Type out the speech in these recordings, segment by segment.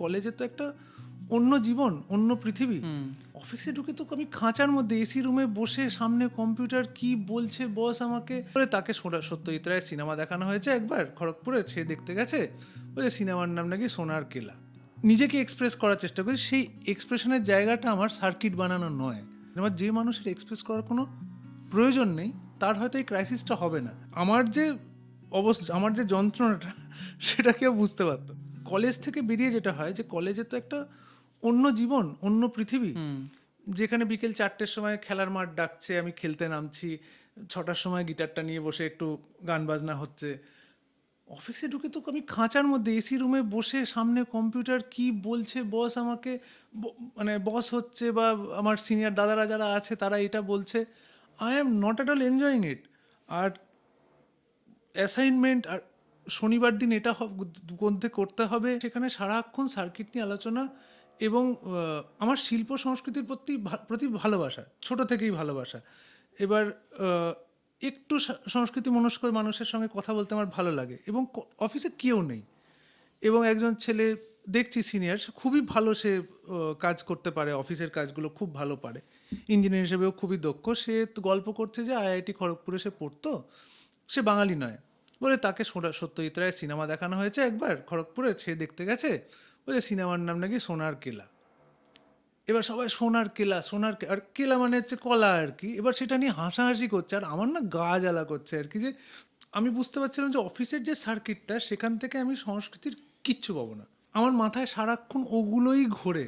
কলেজে তো একটা অন্য জীবন অন্য পৃথিবী। অফিসে ঢুকে তো আমি খাঁচার মধ্যে এসি রুমে বসে সামনে কম্পিউটার কি বলছে বস আমাকে। তাকে সত্যজিৎ রায়ের সিনেমা দেখানো হয়েছে একবার খড়গপুরে সে দেখতে গেছে। বলে সিনেমার নাম নাকি সোনার কেলা। নিজেকে এক্সপ্রেস করার চেষ্টা করি সেই এক্সপ্রেশনের জায়গাটা আমার সার্কিট বানানো নয়। আমার যে মানুষের এক্সপ্রেস করার কোনো প্রয়োজন নেই তার হয়তো এই ক্রাইসিসটা হবে না। আমার যে অবস্থা আমার যে যন্ত্রণাটা সেটা কেউ বুঝতে পারতো কলেজ থেকে বেরিয়ে যেটা হয় যে কলেজে তো একটা অন্য জীবন অন্য পৃথিবী। যেখানে বিকেল চারটের সময় খেলার মাঠ ডাকছে আমি খেলতে নামছি ছটার সময় গিটারটা নিয়ে বসে একটু গান বাজনা হচ্ছে। অফিসে ঢুকে তো আমি খাঁচার মধ্যে এসি রুমে বসে সামনে কম্পিউটার কি বলছে বস আমাকে মানে বস হচ্ছে বা আমার সিনিয়র দাদারা যারা আছে তারা এটা বলছে। I am not at all enjoying it R assignment আর শনিবার দিন এটা মধ্যে করতে হবে। সেখানে সারাক্ষণ সার্কিট নিয়ে আলোচনা এবং আমার শিল্প সংস্কৃতির প্রতি প্রতি ভালোবাসা, ছোট থেকেই ভালোবাসা। এবার একটু সংস্কৃতি মনস্ক মানুষের সঙ্গে কথা বলতে আমার ভালো লাগে এবং অফিসে কেউ নেই। এবং একজন ছেলে, দেখছি সিনিয়র খুবই ভালো সে কাজ করতে পারে অফিসের কাজগুলো খুব ভালো পারে। ইঞ্জিনিয়ার হিসেবেও খুবই দক্ষ। সে গল্প করছে যে, আইআইটি খড়গপুরে সে পড়তো, সে বাঙালি নয়। বলে তাকে সত্যজিৎ রায়ের সিনেমা দেখানো হয়েছে একবার খড়গপুরে, সে দেখতে গেছে বলে সিনেমার নাম নাকি সোনার কেলা। এবার সবাই সোনার কেলা, সোনার আর কেলা মানে হচ্ছে কলা আর কি। এবার সেটা নিয়ে হাসাহাসি করছে, আর আমার না গা জ্বালা করছে আর কি যে আমি বুঝতে পারছিলাম যে অফিসের যে সার্কিটটা সেখান থেকে আমি সংস্কৃতির কিচ্ছু পাবো না। আমার মাথায় সারাক্ষণ ওগুলোই ঘোরে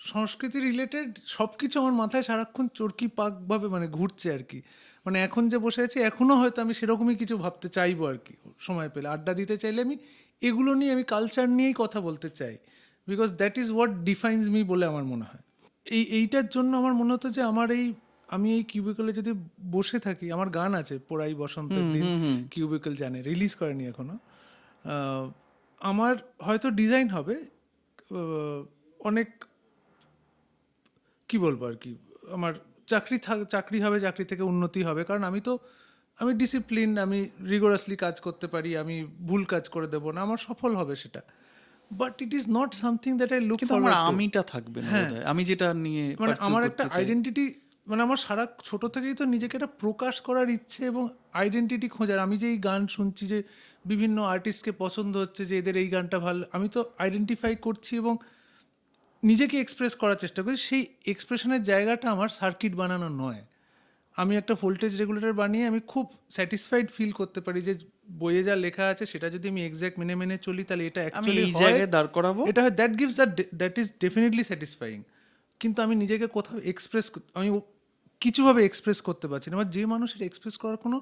সংস্কৃতি রিলেটেড সব কিছু আমার মাথায় সারাক্ষণ চরকি পাকভাবে মানে ঘুরছে আর কি। মানে এখন যে বসে আছি এখনও হয়তো আমি সেরকমই কিছু ভাবতে চাইব আর কি সময় পেলে। আড্ডা দিতে চাইলে আমি এগুলো নিয়ে আমি কালচার নিয়েই কথা বলতে চাই। Because that is what defines me বলে আমার মনে হয়। এই এইটার জন্য আমার মনে হতো যে আমার এই আমি এই কিউবিকলে যদি বসে থাকি আমার গান আছে পোড়াই বসন্তের দিন কিউবিকল জানে রিলিজ করেনি এখনও। আহ, আমার হয়তো ডিজাইন হবে অনেক কি বলব আর কি? আমার চাকরি থাক চাকরি হবে চাকরি থেকে উন্নতি হবে। কারণ আমি তো আমি ডিসিপ্লিন আমি রিগোরাসলি কাজ করতে পারি আমি ভুল কাজ করে দেবো না আমার সফল হবে সেটা। But it is not something that I look আমার আমিটা থাকবে না বোধহয়। আমি যেটা নিয়ে মানে আমার একটা। আইডেন্টিটি মানে আমার সারা ছোট থেকেই তো নিজেকে একটা প্রকাশ করার ইচ্ছে এবং আইডেন্টিটি খোঁজার। আমি যে এই গান শুনছি যে বিভিন্ন আর্টিস্টকে পছন্দ হচ্ছে যে এদের এই গানটা ভালো আমি তো আইডেন্টিফাই করছি এবং নিজেকে এক্সপ্রেস করার চেষ্টা করি। সেই এক্সপ্রেশনের জায়গাটা আমার সার্কিট বানানো নয়। আমি একটা ভোল্টেজ রেগুলেটর বানিয়ে আমি খুব স্যাটিসফাইড ফিল করতে পারি যে বইয়ে যা লেখা আছে সেটা যদি আমি এক্স্যাক্ট মেনে মেনে চলি তাহলে এটা অ্যাকচুয়ালি এই জায়গায় দাঁড় করাবো? এটা হয় that gives that that is definitely satisfying কিন্তু আমি নিজেকে কোথাও এক্সপ্রেস আমি কিছুভাবে এক্সপ্রেস করতে পারছি না। আমার যে মানুষের এক্সপ্রেস করার কোনো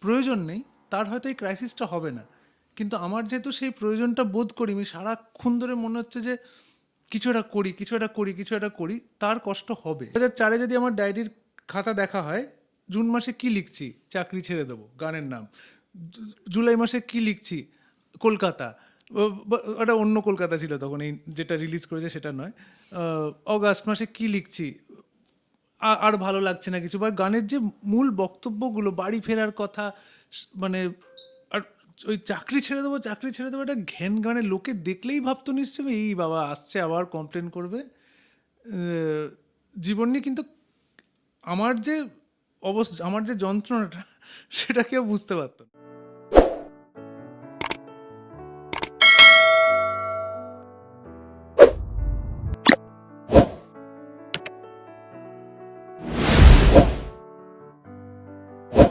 প্রয়োজন নেই তার হয়তো এই ক্রাইসিসটা হবে না। কিন্তু আমার যেহেতু সেই প্রয়োজনটা বোধ করি আমি সারাক্ষণ ধরে মনে হচ্ছে যে কিছু একটা করি কিছু একটা করি কিছু একটা করি, তার কষ্ট হবে। দু চারে যদি আমার ডায়েরির খাতা দেখা হয়, জুন মাসে কি লিখছি? চাকরি ছেড়ে দেবো, গানের নাম। জুলাই মাসে কি লিখছি? কলকাতা। ওটা অন্য কলকাতা ছিল তখন, এই যেটা রিলিজ করেছে সেটা নয়। অগাস্ট মাসে কি লিখছি? আর ভালো লাগছে না কিছু। বা, গানের যে মূল বক্তব্যগুলো, বাড়ি ফেরার কথা মানে ওই চাকরি ছেড়ে দেবো, চাকরি ছেড়ে দেবো এটা ঘ্যান গানে লোকে দেখলেই ভাবতো নিশ্চয়ই, এই বাবা আসছে, আবার কমপ্লেন করবে। জীবন নিয়ে কিন্তু আমার যে অবস্থা, আমার যে যন্ত্রণাটা, সেটা কেউ বুঝতে পারতো